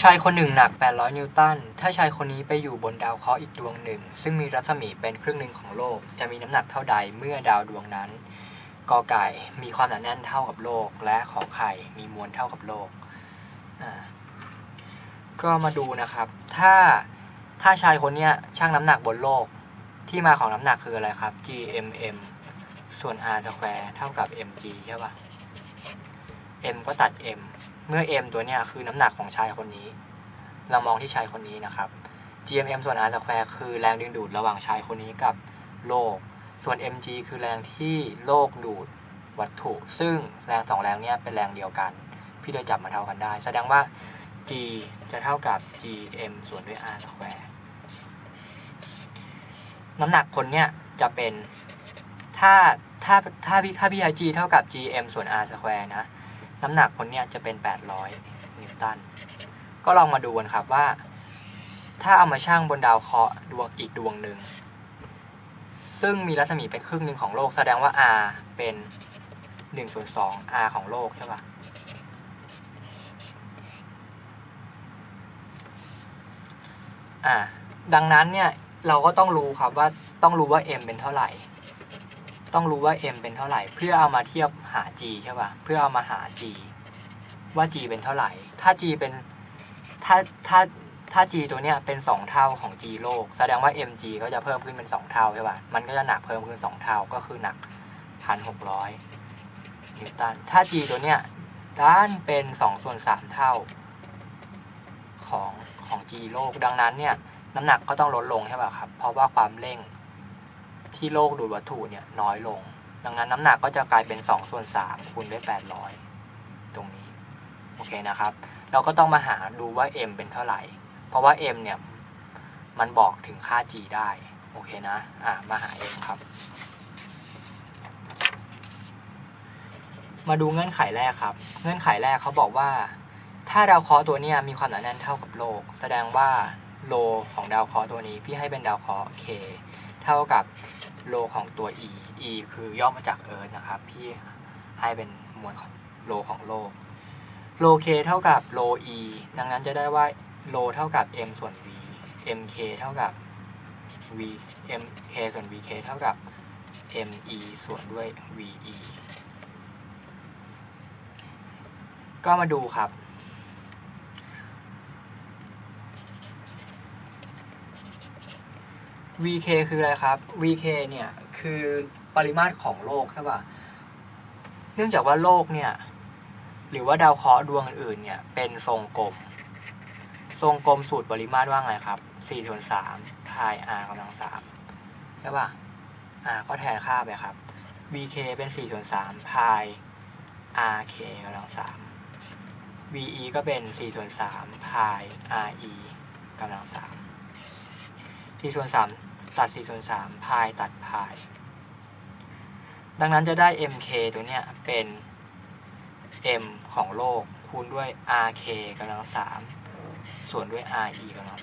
ชายคนหนึ่งหนัก 800 นิวตัน ถ้าชายคนนี้ไปอยู่บนดาวเคราะห์อีกดวงหนึ่ง ซึ่งมีรัศมีเป็นครึ่งหนึ่งของโลก จะมีน้ำหนักเท่าใดเมื่อดาวดวงนั้นกอไก่มีความหนาแน่นเท่ากับโลก และขอไข่มีมวลเท่ากับโลก ก็มาดูนะครับ ถ้าถ้าชายคนนี้ชั่งน้ำหนักบนโลก ที่มาของน้ำหนักคืออะไรครับ gmm ส่วน r สแควร์เท่ากับ mg ใช่ปะ m ก็ตัด m เมื่อ m ตัวเนี้ยคือน้ำหนักของชายคนนี้ เรามองที่ชายคนนี้นะครับ gmm ส่วน r สแควร์คือแรงดึงดูดระหว่างชายคนนี้กับโลก ส่วน mg คือแรงที่โลกดูดวัตถุ ซึ่งแรงสองแรงเนี้ยเป็นแรงเดียวกัน พี่เลยจับมาเท่ากันได้ แสดงว่า g จะเท่ากับ gm ส่วนด้วย r สแควร์น้ำหนักคนเนี้ยจะเป็น ถ้าถ้าถ้าพี่ถ้าพี่ใช้ g เท่ากับ gm ส่วน r สแควร์นะ น้ำหนักคนเนี้ยจะเป็น 800 นิวตัน ก็ลองมาดูกันครับว่า ถ้าเอามาช่างบนดาวเคราะห์ดวงอีกดวงหนึ่ง ซึ่งมีรัศมีเป็นครึ่งหนึ่งของโลกแสดงว่า r เป็น1ส่วน2 r ของโลกใช่ปะอ่าดังนั้นเนี่ยเราก็ต้องรู้ครับว่าต้องรู้ว่า m เป็นเท่าไหร่ ต้องรู้ว่า m เป็นเท่าไหร่ เพื่อเอามาเทียบหา g ใช่ป่ะ เพื่อเอามาหา g ว่า g เป็นเท่าไหร่ ถ้า g เป็น ถ้า ถ้า ถ้า g ตัวเนี้ยเป็น 2 เท่าของ g โลก แสดงว่า mg ก็จะเพิ่มขึ้นเป็น 2 เท่าใช่ป่ะ มันก็จะหนักเพิ่มขึ้น 2 เท่า ก็คือหนัก 1,600 นิวตัน ถ้า g ตัวเนี้ยด้านเป็น 2 ส่วน 3 เท่าของของ g โลก ดังนั้นเนี่ย น้ำหนักก็ต้องลดลงใช่ป่ะครับ เพราะว่าความเร่ง ที่โลกดูดวัตถุเนี่ยน้อยลง ดังนั้นน้ำหนักก็จะกลายเป็น 2 ส่วน 3 คูณด้วย 800 ตรงนี้ โอเคนะครับ เราก็ต้องมาหาดูว่า m เป็นเท่าไหร่ เพราะว่า m เนี่ยมันบอกถึงค่า g ได้ โอเคนะ อะมาหา m ครับ มาดูเงื่อนไขแรกครับ เงื่อนไขแรกเขาบอกว่า ถ้าดาวเคราะห์ตัวนี้มีความหนาแน่นเท่ากับโลก แสดงว่าโลของดาวเคราะห์ตัวนี้พี่ให้เป็นดาวเคราะห์ k เท่ากับโลของตัว e e คือย่อมาจากเอิร์ธนะครับ พี่ให้เป็นมวลของโลของโลก โล k เท่ากับโล e ดังนั้นจะได้ว่าโลเท่ากับ m ส่วน v mk เท่ากับ v mk ส่วน vk เท่ากับ me ส่วนด้วย ve ก็มาดูครับ vk คืออะไรครับ vk เนี่ยคือปริมาตรของโลกใช่ป่ะ เนื่องจากว่าโลกเนี่ย หรือว่าดาวเคราะห์ดวงอื่นๆเนี่ยเป็นทรงกลม ทรงกลมสูตรปริมาตรว่าไงครับ4ส่วน3พาย r กำลัง3ใช่ป่ะ r ก็แทนค่าไปครับ vk เป็น4ส่วน3พาย rk กำลัง3 ve ก็เป็น4ส่วน3พาย re กำลัง3 4ส่วน3 ตัด4ส่วน3พายตัดพาย ดังนั้นจะได้ mk ตัวเนี้ยเป็น m ของโลกคูณด้วย rk กำลัง3ส่วนด้วย re กำลัง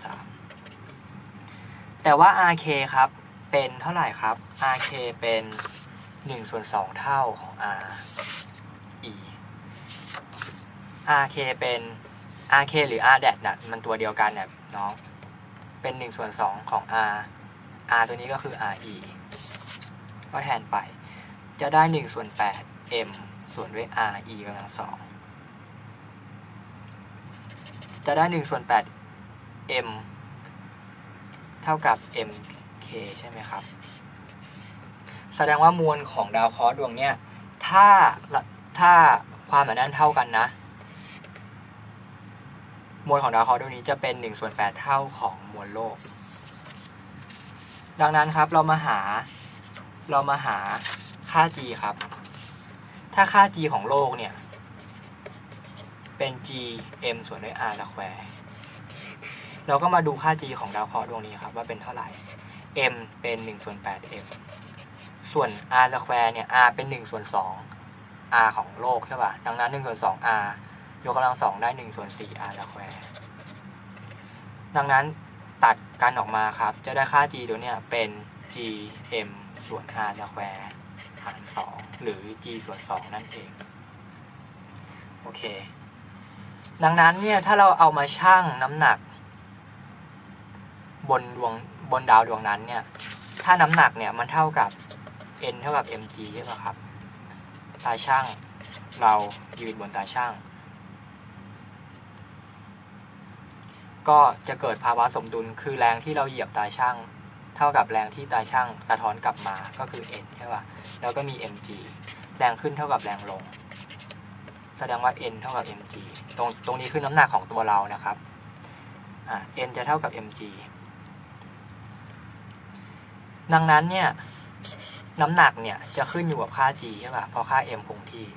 3แต่ว่า rk ครับ เป็นเท่าไหร่ครับ rk เป็น1ส่วน2เท่าของ r e rk เป็น rk หรือ r แดดน่ะมันตัวเดียวกันเนี่ยน้อง เป็น1ส่วน2ของ r r ตัวนี้ก็คือ re ก็แทนไป จะได้1ส่วน8 m ส่วนด้วย r e กำลังสองจะได้1ส่วน8 m เท่ากับ m k ใช่ไหมครับ แสดงว่ามวลของดาวเคราะห์ดวงเนี้ย ถ้าถ้าความหนาแน่นเท่ากันนะ มวลของดาวเคราะห์ดวงนี้จะเป็น1ส่วน8เท่าของมวลโลก ดังนั้นครับเรามาหาเรามาหาค่า g ครับ ถ้าค่า g ของโลกเนี่ย เป็น g m ส่วนด้วย r สแควร์เราก็มาดูค่า g ของดาวเคราะห์ดวงนี้ครับ ว่าเป็นเท่าไหร่ m เป็น1ส่วน8 m ส่วน r สแควร์เนี่ย r เป็น1ส่วน2 r ของโลกใช่ป่ะ ดังนั้น1ส่วน2 r ยกกำลังสองได้1ส่วน4 r สแควร์ดังนั้น ตัดกันออกมาครับ จะได้ค่า g ตัวเนี้ยเป็น g m ส่วน r สแควร์หาร2หรือ g ส่วน 2 นั่นเอง โอเค ดังนั้นเนี่ยถ้าเราเอามาชั่งน้ำหนัก บนดวงบนดาวดวงนั้นเนี่ย ถ้าน้ำหนักเนี่ยมันเท่ากับ n เท่ากับ mg ใช่ไหมครับ ตาช่างเรายืนบนตาช่าง ก็จะเกิดภาวะสมดุลคือแรงที่เราเหยียบตาช่าง เท่ากับแรงที่ตาช่างสะท้อนกลับมาก็คือ n ใช่ป่ะแล้วก็มี mg แรงขึ้นเท่ากับแรงลง แสดงว่า n เท่ากับ mg ตรงตรงนี้คือน้ำหนักของตัวเรานะครับอ่า n จะเท่ากับ mg ดังนั้นเนี่ยน้ำหนักเนี่ยจะขึ้นอยู่กับค่า g ใช่ป่ะเพราะค่า m คงที่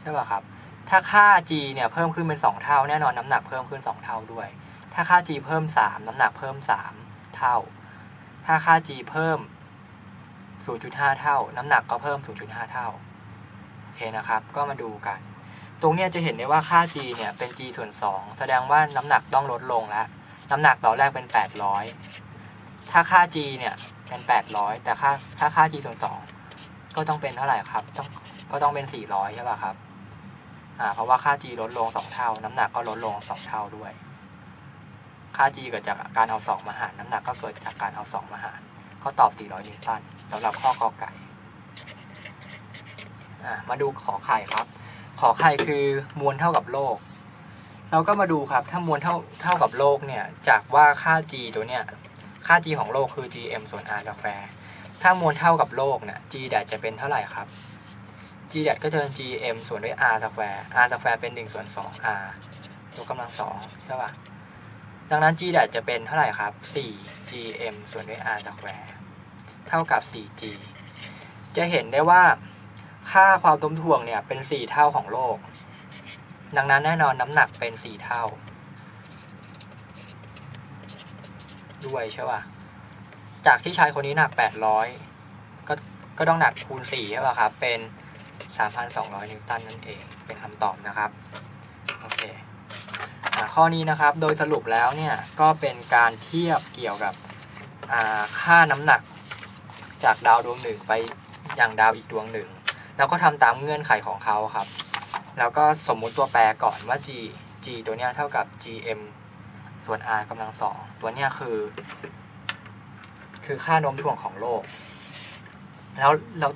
ใช่ป่ะครับ ถ้าค่า g เนี่ยเพิ่มขึ้นเป็น 2 เท่า แน่นอนน้ำหนักเพิ่มขึ้น 2 เท่าด้วย ถ้าค่า g เพิ่ม 3 น้ำหนักเพิ่ม 3 เท่า ถ้าค่า g เพิ่ม 0.5 เท่า น้ำหนักก็เพิ่ม 0.5 เท่า โอเคนะครับ ก็มาดูกัน ตรงเนี้ยจะเห็นได้ว่าค่า g เนี่ยเป็น g ส่วน 2 แสดงว่าน้ำหนักต้องลดลงแล้ว น้ำหนักตอนแรกเป็น 800 ถ้าค่า g เนี่ยเป็น 800 แต่ค่าถ้าค่า g ส่วน 2 ก็ต้องเป็นเท่าไหร่ครับ ต้องก็ต้องเป็น 400 ใช่ป่ะครับ เพราะว่าค่า g ลดลง 2 เท่า น้ำหนักก็ลดลง 2 เท่าด้วย ค่า g เกิดจากการเอา 2 มาหาร น้ำหนักก็เกิดจากการเอา 2 มาหาร ก็ตอบ 400 นิวตันสำหรับข้อกอไก่อะมาดูขอไข่ครับ ขอไข่คือมวลเท่ากับโลก เราก็มาดูครับ ถ้ามวลเท่าเท่ากับโลกเนี่ย จากว่าค่า g ตัวเนี่ยค่า g ของโลกคือ gm ส่วน r สแควร์ถ้ามวลเท่ากับโลกเนี่ย g แดดจะเป็นเท่าไหร่ครับ g แดดก็จะเป็น gm ส่วนด้วย r สแควร์ r สแควร์เป็น1ส่วน2 r ยกกำลังสองใช่ป่ะ ดังนั้น g แดดจะเป็นเท่าไหร่ครับ 4 gm ส่วนด้วย r สแควร์เท่ากับ 4g จะเห็นได้ว่าค่าความต้มถ่วงเนี่ยเป็นสี่เท่าของโลก ดังนั้นแน่นอนน้ำหนักเป็นสี่เท่า ด้วยใช่ป่ะ จากที่ชายคนนี้หนักแปดร้อยก็ก็ต้องหนักคูณสี่ใช่ป่ะครับ เป็น สามพันสองร้อยนิวตันนั่นเองเป็นคำตอบนะครับโอเคอข้อนี้นะครับโดยสรุปแล้วเนี่ยก็เป็นการเทียบเกี่ยวกับค่าน้ำหนักจากดาวดวงหนึ่งไปอยังดาวอีกดวงหนึ่ง แล้วก็ทำตามเงื่อนไขของเขาครับ แล้วก็สมมุติตัวแปรก่อนว่า g g ตัวเนี้ยเท่ากับ gm ส่วน r กำลังสองตัวเนี้ยคือ คือค่าโน้มถ่วงของโลก แล้วแล้ว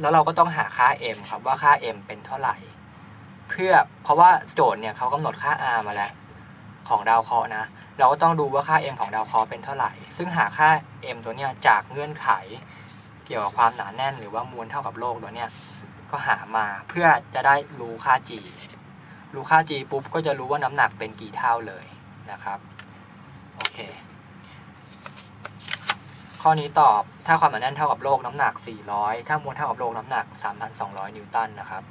แล้วเราก็ต้องหาค่า m ครับว่าค่า m เป็นเท่าไหร่ เพื่อเพราะว่าโจทย์เนี่ยเขากำหนดค่า r มาแล้ว ของดาวเคราะห์นะ เราก็ต้องดูว่าค่า m ของดาวเคราะห์เป็นเท่าไหร่ ซึ่งหาค่า m ตัวเนี้ยจากเงื่อนไข เกี่ยวกับความหนาแน่นหรือว่ามวลเท่ากับโลกตัวเนี้ยก็หามาเพื่อจะได้รู้ค่า g รู้ค่า g ปุ๊บก็จะรู้ว่าน้ำหนักเป็นกี่เท่าเลยนะครับโอเค ข้อนี้ตอบถ้าความหนาแน่นเท่ากับโลกน้ำหนัก 400 ถ้ามวลเท่ากับโลกน้ำหนัก 3,200 นิวตันนะครับ